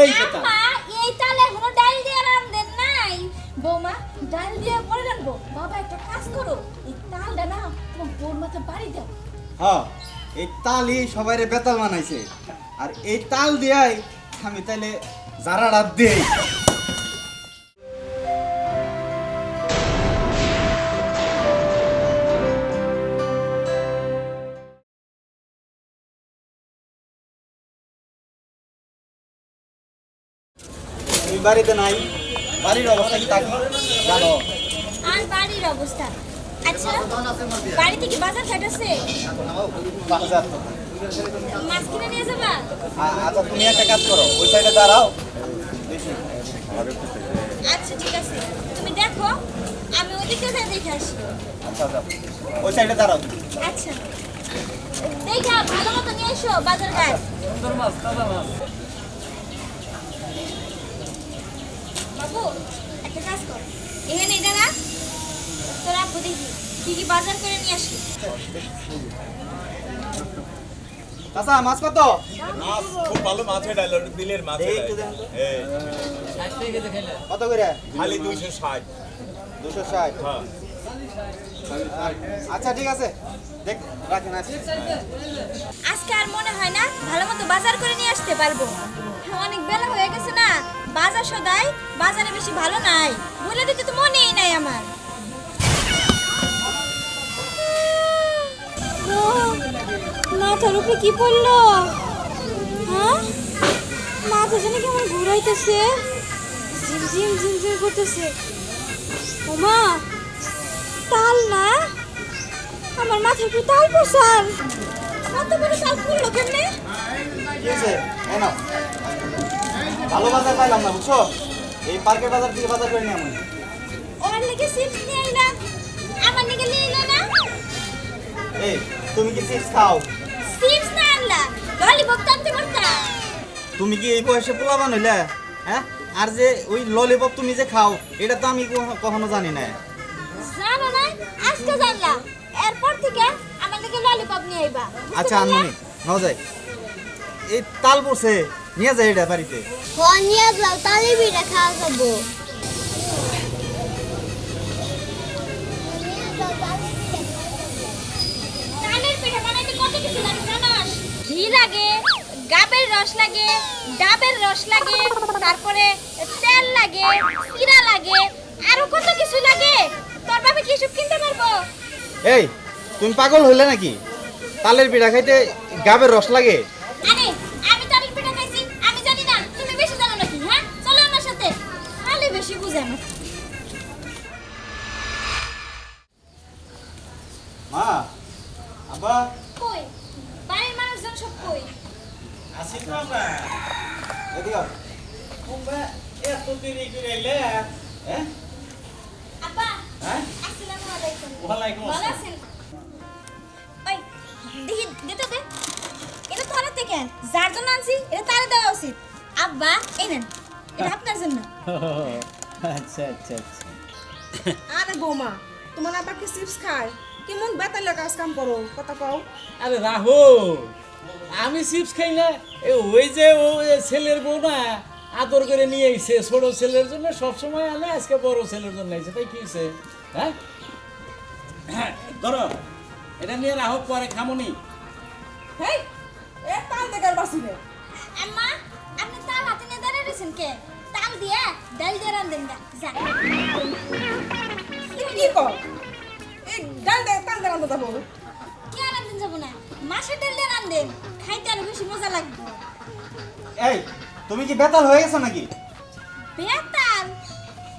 এই। এই তালে ডাল দিয়ে রান্ধেন নাই। বৌমা ডাল দিয়ে পরে রাখব বাবা একটা কাজ করো। এই তালটা না তোমার বোর মাথা বাড়ি দাও। হ্যাঁ এই তালই সবাই বেতাল বানাইছে। আর এই তাল দিয়াই আমি তাহলে যারা রাত দেই। বাড়িতে নাই। বাড়ির অবস্থা কি থাকি জানো? আর বাড়ির অবস্থা। আচ্ছা বাড়িতে কি বাজার ঘাট আছে? বাজার তো। মাছ কিনে নিয়ে যাবা? আচ্ছা তুমি একটা কাজ করো ওই সাইডে দাঁড়াও। আচ্ছা ঠিক আছে। তুমি দেখো আমি ওদিকে যা দেখে আসি। আচ্ছা আচ্ছা। ওই সাইডে দাঁড়াও। আচ্ছা। দেখা ভালো মতো নিয়ে এসো বাজার ঘাট। বাবু একটা কাজ কর। এখানে এটা না তোর আপু দেখি কি কি বাজার করে নিয়ে আসি আচ্ছা মাছ কত? মাছ খুব ভালো মাছ এটা হলো বিলের মাছ এই এটা। একটু তো। এই, কত করে? খালি দুইশো ষাট। দুশো ষাট। হ্যাঁ। আচ্ছা ঠিক আছে। দেখ রাখেন আছে আজকে আর মনে হয় না ভালো মতো বাজার করে নিয়ে আসতে পারব। অনেক বেলা হয়ে বাজার সদাই, বাজারে বেশি ভালো নাই। বলে দিতে তো মনেই নাই আমার। মাথার উপরে কি পড়ল? হ্যাঁ? মাথা জানি কেমন ঘুরাইতেছে। ঝিম ঝিম ঝিম ঝিম করতেছে। ওমা তাল না? আমার মাথার উপরে তাল পড়ছাল কত বড় তাল পড়ল কেমনে? ভালো বাজার পাইলাম না বুঝছ? এই পার্কের বাজার থেকে বাজার করে নিয়ে আমি ওর লেগে চিপস নিয়ে আইলা আমার লেগে নিয়ে আইলা না? এই তুমি কি চিপস খাও? চিপস না আনলা ললিপপ টানতে পারতা। তুমি কি এই বয়সে পোলা বানাইলে হ্যাঁ? আর যে ওই ললিপপ তুমি যে খাও এটা তো আমি কখনো- জানি না জানো না? আজকে জানলা। এরপর থেকে আমার লেগে ললিপপ নিয়ে আইবা। আচ্ছা? আনমনি যাই। এই তাল পড়ছে। নিয়ে যাই এটা বাড়িতে। নিয়ে যাও খাওয়া যাব ঘি লাগে গাবের রস লাগে ডাবের রস লাগে তারপরে তেল লাগে চিরা লাগে আরও কত কিছু লাগে। তোর বাবা কি সব কিনতে পারব? এই তুমি পাগল হইলে নাকি? তালের পিঠা খাইতে গাবের রস লাগে। আরে বেশি মা আব্বা। কই? বাড়ির মানুষজন সব কই? আসি তো আমরা। এদিকে তোমরা এত দেরি করে এলে হ্যাঁ? আব্বা হ্যাঁ? আসসালামু আলাইকুম। ওয়ালাইকুম ভালো আছেন? ওই দেখি দে তো দে। এটা তো হারাতে কেন? যার জন্য আনছি এটা তারে দেওয়া উচিত। আব্বা এই নেন। এটা আপনার জন্য। আচ্ছা আচ্ছা আচ্ছা। আরে বৌমা তোমার আবার কি চিপস খায়? কেমন বেতালে কাজ কাম করো কথা কও। আরে রাহু আমি চিপস খাই না এ ওই যে ও ছেলের বউ না আদর করে নিয়ে আইছে ছোট ছেলের জন্য সবসময় আনে আজকে বড় ছেলের জন্য আইছে তাই কি হয়েছে হ্যাঁ? ধরো এটা নিয়ে রাহো পরে খামনি। হেই এ তাল দেখার বাসিলে আম্মা আপনি তাল হাতে নিয়ে দাঁড়িয়ে রয়েছেন কে? তাল দিয়ে ডাল দিয়ে রান্ধেন যা তুমি কি কর এই ডাল দে তাল দে রান্না যাব কি রান্ধেন যাব না মাছের ডাল দিয়ে রান্ধেন খাইতে আরও বেশি মজা লাগবে এই তুমি কি বেতাল হয়ে গেছো নাকি বেতাল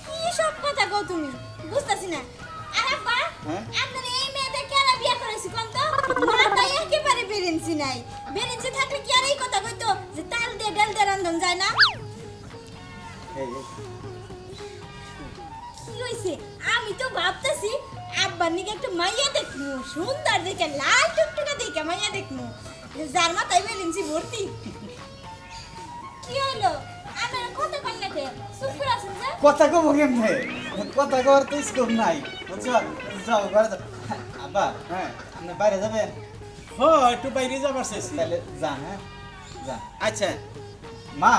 কি সব কথা কও তুমি বুঝতাছি না আর আব্বা হ্যাঁ? আপনার এই মেয়েদের কেন বিয়ে করেছি কোন তো মাথা একেবারে বেরেন্সি নাই বেরেন্সি থাকলে কি আর এই কথা কইতো যে তাল দিয়ে ডাল দিয়ে রান্ধন যায় না কি হইছে? আমি তো ভাবতেছি আব্বার নিকে একটু মাইয়া দেখমু সুন্দর দেখে লাল টুকটুকে দেখে মাইয়া দেখমু। যার মাথায় বেরেন্সি ভর্তি। কি হলো আমার কথা কন না চুপ করে আছেন যে? কথা কব কেমনে? কথা কর তো স্কোপ নাই। বুঝছ? যাও ঘরে যাও। আব্বা হ্যাঁ আপনি বাইরে যাবেন? হ একটু বাইরে যাবার চাইছি। তাহলে যান হ্যাঁ? যান। আচ্ছা। মা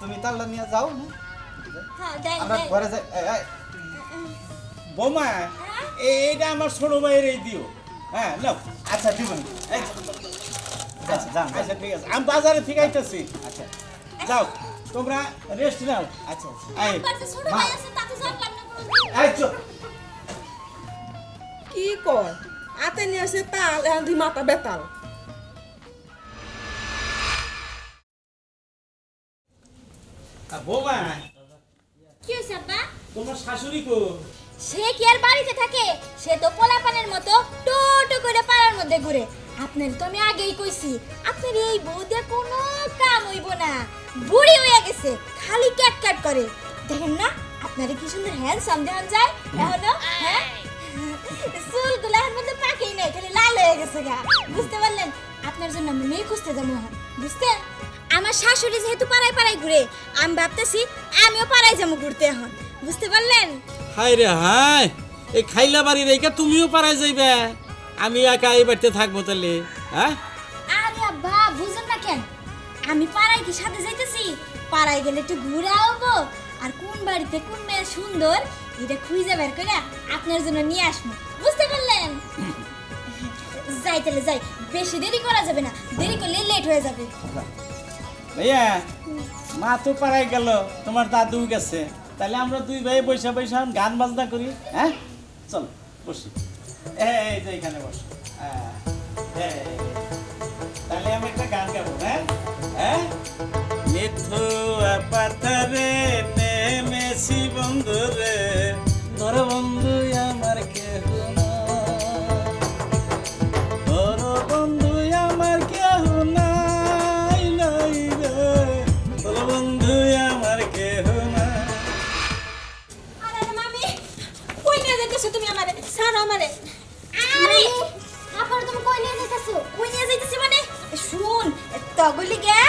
তুমি তালটা নিয়ে যাও না হ্যাঁ আমরা ঘরে যাই। বোমা এইটা আমার ছোট ভাইয়ের এই দিও। হ্যাঁ নাও। আচ্ছা দিব। আচ্ছা। আচ্ছা ঠিক আছে। আমি বাজারে ঠিক আইতেছি আচ্ছা। যাও তোমরা রেস্ট নাও। আচ্ছা আচ্ছা। কি কর? আতে নিয়ে আসে তাল মাথা বেতাল। বৌমা কি হয়েছে আব্বা? তোমার শাশুড়ি কো সে কি আর বাড়িতে থাকে? সে তো পোলাপানের মতো টোটো করে পাড়ার মধ্যে ঘুরে। আপনার তো আমি আগেই কইছি আপনার এই বউ কোনো কাম হইব না। বুড়ি হয়ে গেছে খালি ক্যাট ক্যাট করে। দেখেন না আপনারে কি সুন্দর হ্যান্ডসাম দেখান যায়। এখনও হ্যাঁ? চুলগুলো এখন মধ্যে পাকেই নাই খালি লাল হয়ে গেছে গা। বুঝতে পারলেন? আপনার জন্য আমি মেয়ে খুঁজতে যাব বুঝতেন আমার শাশুড়ি যেহেতু পাড়ায় পাড়ায় ঘুরে আমি ভাবতেছি আমিও পাড়ায় যাব ঘুরতে এখন। বুঝতে পারলেন? হাই রে হাই এই খাইলা বাড়ি রেখে তুমিও পারায় যাইবে? আমি একা এই বাড়িতে থাকব তাহলে হ্যাঁ? আরে আব্বা বুঝেন না কেন? আমি পাড়ায় কি সাথে যাইতেছি? পাড়ায় গেলে একটু ঘুরে আসব আর কোন বাড়িতে কোন মেয়ে সুন্দর এটা খুঁজে বের করে আপনার জন্য নিয়ে আসব। বুঝতে পারলেন? যাই তাহলে যাই বেশি দেরি করা যাবে না। দেরি করলে লেট হয়ে যাবে। ভাইয়া, মা তো পাড়ায় গেল, তোমার দাদু গেছে। তাহলে আমরা দুই ভাই বৈশা বৈশা গান বাজনা করি হ্যাঁ? চল, বসি। এই যে এখানে বস। হ্যাঁ। তাহলে আমি একটা গান গাবো হ্যাঁ? হ্যাঁ? পাথরে তগলি গে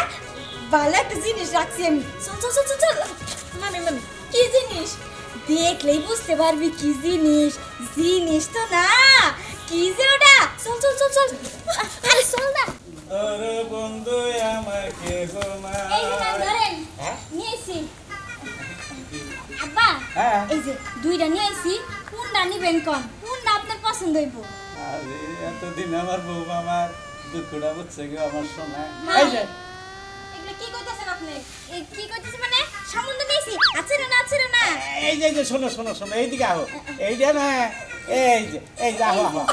ভালো একটা জিনিস রাখছি আমি চল চল চল চল মামি মামি কি জিনিস? দেখলেই বুঝতে পারবি কি জিনিস। জিনিস তো না। কি যে ওটা? চল চল চল চল। আরে চল না। ধর বন্ধু আমার কেহ এই যে ধরেন। হ্যাঁ? নিয়েছি। আব্বা হ্যাঁ। এই যে দুইটা নিয়ে আইছি। কোনটা নিবেন কোন? কোনটা আপনার পছন্দ হইব? আরে এতদিন আমার বউ আমার দুঃখটা বুঝছে গো আমার মা। এই যে কি কইতেছেন আপনি এই কি কইতেছেন মানে সম্বন্ধ দিয়েছি আছে না আছে না এই যে এই যে শোনো শোনো শোনো এইদিকে আহো এইটা না এই যে এই যে আহো আহো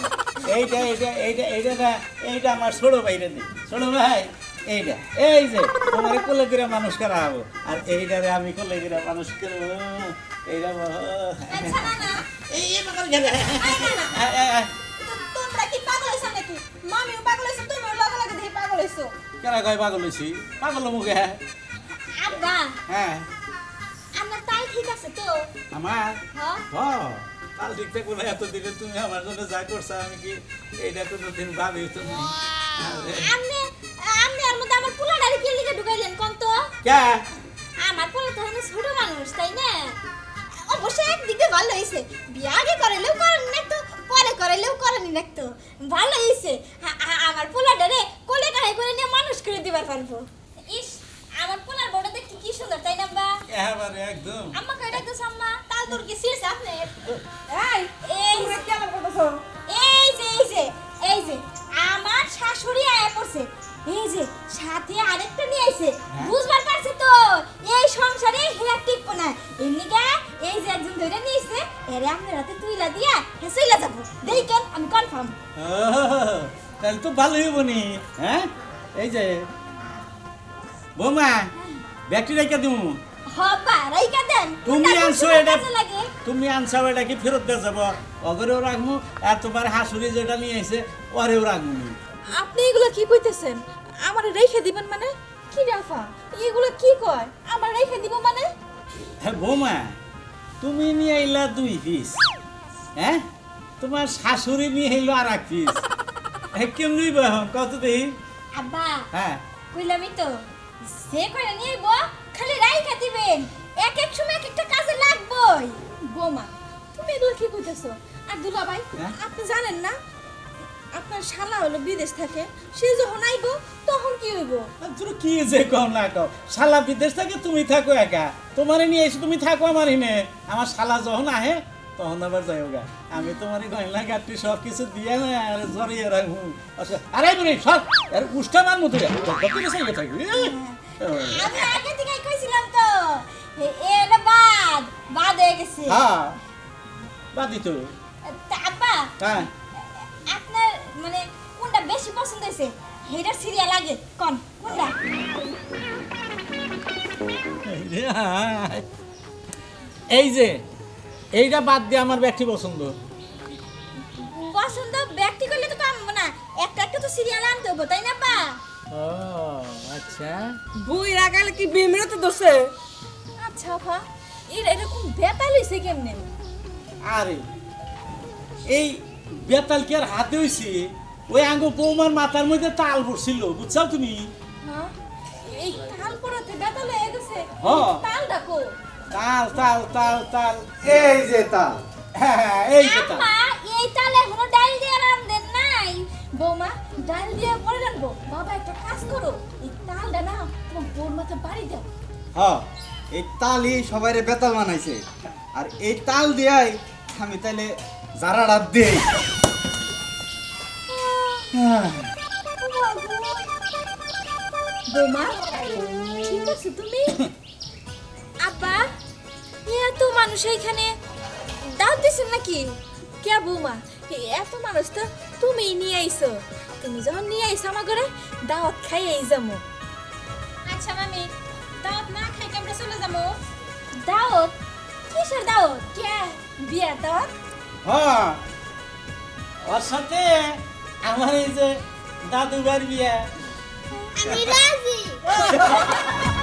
এইটা এইটা এইটা এইটা না এইটা আমার ছোট ভাইরে দি ছোট ভাই এইটা এই যে তোমার কোলে করে মানুষ করা হব আর এইটারে আমি কোলে করে মানুষ করব এইটা আচ্ছা এই গেলে তোমরা কি নাকি মামিও পাগল পাগল কেনা কয় পাগল হয়েছি পাগল মুখে আব্বা। হ্যাঁ। আপনার তাই ঠিক আছে তো? আমার? হ্যাঁ কাল ঠিক থাকব না এতদিনে তুমি আমার জন্য যা করছ আমি কি এইটা কোনোদিন ভাবি তুমি আরে, আপনি আপনি আর মধ্যে আমার পোলাডারে কি লিখে ঢুকাইলেন কোন তো? কে? আমার পোলা তো এখনও ছোট মানুষ তাই না? অবশ্যই একদিকে ভালো হয়েছে বিয়ে আগে করাইলেও করেন না তো পরে করাইলেও করেনি না তো। ভালো হয়েছে আমার পোলাটারে কোলে কাহে করে নিয়ে মানুষ করে দিবার পারব। ইস আমার পোলার বড় দেখতে কি সুন্দর তাই না বা এবারে একদম। আম্মা আম্মাকে ডাকতো আম্মা তাল তোর কি সিরছে আপনি? এই এই তোমরা কি আমার করতেছো এই যে এই যে এই যে আমার শাশুড়ি আয়া পড়ছে। এই যে সাথে আরেকটা নিয়ে আইছে। বুঝবার পারছে তো? এই সংসারে হেয়া টিকবো না। এমনি গা এই যে একজন ধরে নিয়েছে এরে আপনার হাতে তুইলা দিয়া হ্যাঁ চইলা যাব। দেখেন আমি কনফার্ম তাহলে তো ভালোই হবনি হ্যাঁ? এই যে বৌমা ব্যাটারি রেখে দিমু তুমি আনছো এটা তুমি আনছো এটা কি ফেরত দিয়ে যাব? অগরেও রাখব আর তোমার হাসুরি যেটা নিয়ে এসে ওরেও রাখব আপনি এগুলো কি কইতেছেন? আমার রেখে দিবেন মানে? কি রাফা? এগুলো কি কয়? আমার রেখে দিব মানে? হ্যাঁ বৌমা তুমি নিয়ে আইলা দুই পিস হ্যাঁ? তোমার শাশুড়ি নিয়ে আইলো আর এক পিস হ্যাঁ কেমনি কত দেখি আব্বা হ্যাঁ। কইলামই তো। সে কইরা নিব খালি রাইখা দিবেন। এক এক সময় এক একটা কাজে লাগবই। বোমা তুমি এগুলো কি কইতেছো? আর দুলা ভাই হ্যাঁ? আপনি জানেন না? আপনার শালা হলো বিদেশ থাকে সে যখন আইব তখন কি হইব? তোর কি যে কও না কও শালা বিদেশ থাকে তুমি থাকো একা। তোমারে নিয়ে এসে তুমি থাকো আমার হিনে আমার শালা যখন আহে তখন আবার যাই গা আমি তোমার গয়না গাঠি সব কিছু দিয়ে না আর জড়িয়ে রাখব। আচ্ছা আরে বুড়ি সব আর উষ্টা মান মতো থাকবি থাকবি আমি আগে থেকে কইছিলাম তো। বাদ। বাদ হয়ে গেছে। হ্যাঁ বাদি হ্যাঁ। আপনার মানে কোনটা বেশি পছন্দ হয়েছে? হেটার সিরিয়াল আগে কোন? কোনটা? এই যে এইটা বাদ দিয়ে আমার ব্যক্তি পছন্দ। পছন্দ? ব্যক্তি করলে তো কাম না। একটা একটা তো সিরিয়াল আনতে হব তাই না বা? ও আচ্ছা। বই রাখালে কি বিমরতে দোষে? আচ্ছা আপা। এটা এরকম বেতাল হইছে কেমনে? আরে এই বেতাল কি আর হাতে হইছে? ওই আঙ্গ বৌমার মাথার মধ্যে তাল পড়ছিল বুঝছাও তুমি? হ্যাঁ এই তাল পড়াতে বেতাল হয়ে গেছে। হ্যাঁ। তাল ডাকো তাল তাল তাল তাল। এই যে তাল। হ্যাঁ, হ্যাঁ, এই যে তাল। আম্মা এই তালে এখনও ডাল দিয়ে রান্ধেন নাই? বৌমা ডাল দিয়ে পরে রাখব বাবা একটা কাজ করো। এই তালটা না তোমার বোর মাথা বাড়ি দাও। হ্যাঁ এই তালই সবাইরে বেতাল বানাইছে। আর এই তাল দিয়াই আমি তাইলে জারাড়া দেই। বৌমা ঠিক আছে তুমি? এত মানুষ এইখানে দাওয়াত দিছেন নাকি? কে বৌমা এত মানুষ তো তুমি নিয়ে আইছো। তুমি যখন নিয়ে আইছো আমার ঘরে দাওয়াত খাই এই যাব আচ্ছা মামি দাওয়াত না খাই কেমন চলে যাব দাওয়াত? কিসের দাওয়াত? কে বিয়ার দাওয়াত? হ্যাঁ। ওর সাথে আমার এই যে দাদুবার বিয়া। আমি রাজি।